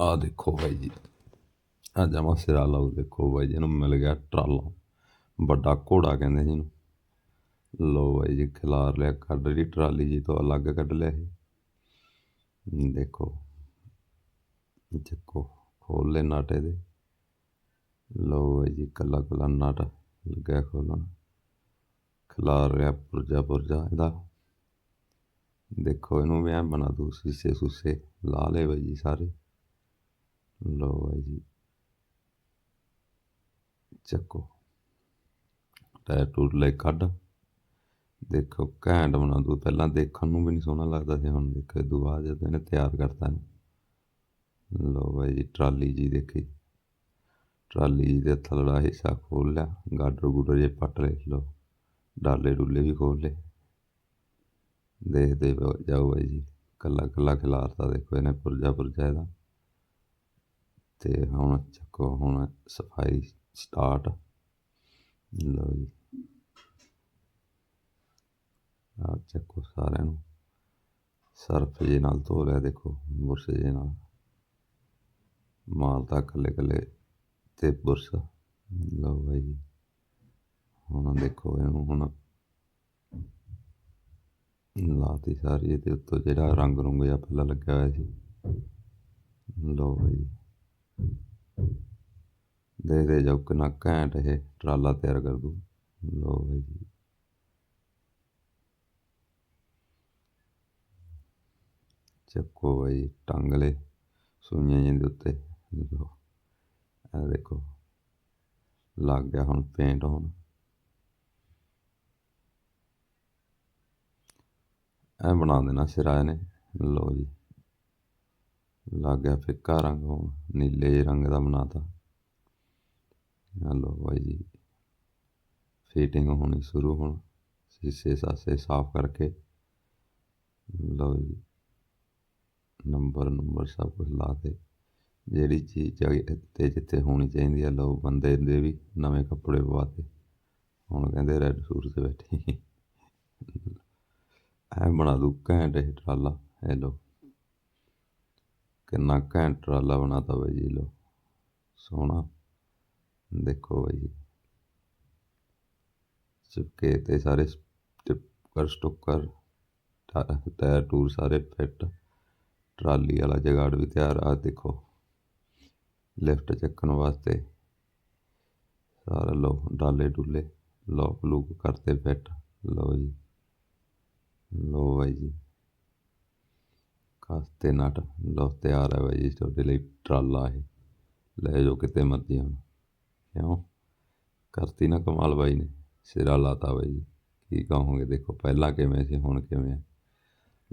ਆ ਦੇਖੋ ਬਾਈ ਜੀ। ਆ ਜਮਾ ਸਿਰਾ ਲਾਓ ਦੇਖੋ ਬਾਈ ਜੀ ਨੂੰ ਮਿਲ ਗਿਆ ਟਰਾਲਾ। ਵੱਡਾ ਘੋੜਾ ਕਹਿੰਦੇ ਜੀ ਇਹਨੂੰ। ਲੋ ਬਾਈ ਜੀ, ਖਿਲਾਰ ਲਿਆ ਕੱਢ ਲਈ, ਟਰਾਲੀ ਜੀ ਤੋਂ ਅਲੱਗ ਕੱਢ ਲਿਆ ਇਹ। ਦੇਖੋ ਦੇਖੋ ਖੋਲ ਲੈ ਨਟ ਇਹਦੇ ਲੋ ਬਾਈ ਜੀ, ਕੱਲਾ ਕੱਲਾ ਨਟ ਲੱਗਿਆ ਖੋਲਣ ਖਿਲਾਰ ਰਿਹਾ ਪੁਰਜਾ ਪੁਰਜਾ ਇਹਦਾ। ਦੇਖੋ ਇਹਨੂੰ ਵੀ ਐਂ ਬਣਾ ਦੂ ਸੀਸੇ ਸੁਸੇ ਲਾ ਲੇ ਬਾਈ ਜੀ ਸਾਰੇ। ਲਓ ਬਾਈ ਜੀ ਚੱਕੋ ਟਾਇਰ ਟੂਰ ਲੈ ਕੱਢ ਦੇਖੋ ਘੈਂਟ ਬਣਾ ਦੂ ਪਹਿਲਾਂ ਦੇਖਣ ਨੂੰ ਵੀ ਨਹੀਂ ਸੋਹਣਾ ਲੱਗਦਾ ਸੀ ਹੁਣ ਦੇਖੋ ਇਹ ਤੋਂ ਬਾਅਦ ਜਦੋਂ ਇਹਨੇ ਤਿਆਰ ਕਰਤਾ ਇਹਨੂੰ ਲੋ ਬਾਈ ਜੀ ਟਰਾਲੀ ਜੀ ਦੇਖੀ ਟਰਾਲੀ ਜੀ ਦੇ ਥੱਲੜਾ ਹਿੱਸਾ ਖੋਲ ਲਿਆ ਗਾਡਰ ਗੁਡਰ ਜੇ ਪੱਟ ਲਏ ਲਓ ਡਾਲੇ ਡੁੱਲੇ ਵੀ ਖੋਲ ਲਏ ਦੇਖਦੇ ਬ- ਜਾਓ ਬਾਈ ਜੀ ਕੱਲਾ ਕੱਲਾ ਖਿਲਾਰਤਾ ਦੇਖੋ ਇਹਨੇ ਪੁਰਜਾ ਪੁਰਜਾ ਇਹਦਾ ਤੇ ਹੁਣ ਚੱਕੋ, ਹੁਣ ਸਫ਼ਾਈ ਸਟਾਰਟ ਲਓ ਜੀ। ਆ ਚੱਕੋ ਸਾਰਿਆਂ ਨੂੰ। ਸਰਫ ਜੇ ਨਾਲ ਧੋ ਲਿਆ, ਦੇਖੋ, ਬੁਰਸ਼ ਜੇ ਨਾਲ। ਮਾਲ ਤਾਂ ਕੱਲੇ ਕੱਲੇ ਤੇ ਬੁਰਸ਼। ਲਓ ਬਾਈ ਜੀ। ਹੁਣ ਦੇਖੋ, ਇਹਨੂੰ ਹੁਣ ਲਾਤੀ ਸਾਰੀ, ਇਹਦੇ ਉੱਤੋਂ ਜਿਹੜਾ ਰੰਗ ਰੁੰਗ ਜਿਹਾ ਪਹਿਲਾਂ ਲੱਗਿਆ ਹੋਇਆ ਸੀ। ਲਓ ਬਾਈ ਦੇਖਦੇ ਜਾਓ ਕਿੰਨਾ ਘੈਂਟ ਇਹ ਟਰਾਲਾ ਤਿਆਰ ਕਰ ਦੂ ਲਓ ਬਾਈ ਜੀ। ਚੱਕੋ ਬਾਈ ਟੰਗ ਲੈ ਸੂਈਆਂ ਜਿਹੀਆਂ ਦੇ ਉੱਤੇ। ਲੋ ਇਹ ਦੇਖੋ, ਲੱਗ ਗਿਆ ਹੁਣ ਪੇਂਟ ਹੋਣ। ਐ ਬਣਾ ਦੇਣਾ ਸਿਰਾ ਨੇ ਲੋ ਜੀ। ਲੱਗ ਗਿਆ ਫਿੱਕਾ ਰੰਗ ਹੋਣ, ਨੀਲੇ ਰੰਗ ਦਾ ਬਣਾਤਾ। ਆ ਲਓ ਬਾਈ ਜੀ। ਫਿਟਿੰਗ ਹੋਣੀ ਸ਼ੁਰੂ ਹੁਣ, ਸੀਸੇ ਸਾਸੇ ਸਾਫ਼ ਕਰਕੇ। ਲਓ ਜੀ। ਨੰਬਰ ਨੰਬਰ ਸਭ ਕੁਝ ਲਾ ਦੇ ਜਿਹੜੀ ਚੀਜ਼ ਜਗ੍ਹਾ ਤੇ ਜਿੱਥੇ ਹੋਣੀ ਚਾਹੀਦੀ ਆ, ਲਓ ਬੰਦੇ ਦੇ ਵੀ ਨਵੇਂ ਕੱਪੜੇ ਪਵਾਤੇ। ਹੁਣ ਕਹਿੰਦੇ ਰੈੱਡ ਸੂਟ ਤੇ ਬੈਠੀ। ਐ ਬਣਾ ਦੂ, ਘੈਂਟ ਇਹ ਟਰਾਲਾ। ਇਹ ਲਓ। ਕਿੰਨਾ ਘੈਂਟ ਟਰਾਲਾ ਬਣਾਤਾ ਬਾਈ ਜੀ, ਲਓ। ਸੋਹਣਾ। ਦੇਖੋ ਬਾਈ। ਜੀ ਚਿਪਕੇ ਤੇ ਸਾਰੇ ਸਟਿੱਕਰ ਸਟੁੱਕਰ, ਟਾ- ਟਾਇਰ ਟੂਰ ਸਾਰੇ ਫਿੱਟ। ਟਰਾਲੀ ਵਾਲਾ ਜਗਾੜ ਵੀ ਤਿਆਰ ਆ, ਦੇਖੋ। ਲਿਫਟ ਚੱਕਣ ਵਾਸਤੇ ਸਾਰਾ ਲੋ, ਡਾਲੇ ਡੁੱਲੇ, ਲੋਕ ਲੂਕ ਕਰਤੇ ਫਿੱਟ। ਲਓ ਜੀ। ਲਓ ਬਾਈ ਜੀ। ਕਾਸਤੇ ਨਟ। ਲਓ ਤਿਆਰ ਹੈ ਬਾਈ ਜੀ, ਤੁਹਾਡੇ ਲਈ ਟਰਾਲਾ ਇਹ। ਲੈ ਜਾਓ ਕਿਤੇ ਮਰਜ਼ੀ ਹੁਣ। ਕਿਉਂ? ਕਰਤੀ ਨਾ ਕਮਾਲ ਬਾਈ ਨੇ, ਸਿਰਾ ਲਾਤਾ ਬਾਈ ਜੀ। ਕੀ ਕਹੋਗੇ, ਦੇਖੋ ਪਹਿਲਾਂ ਕਿਵੇਂ ਸੀ, ਹੁਣ ਕਿਵੇਂ ਹੈ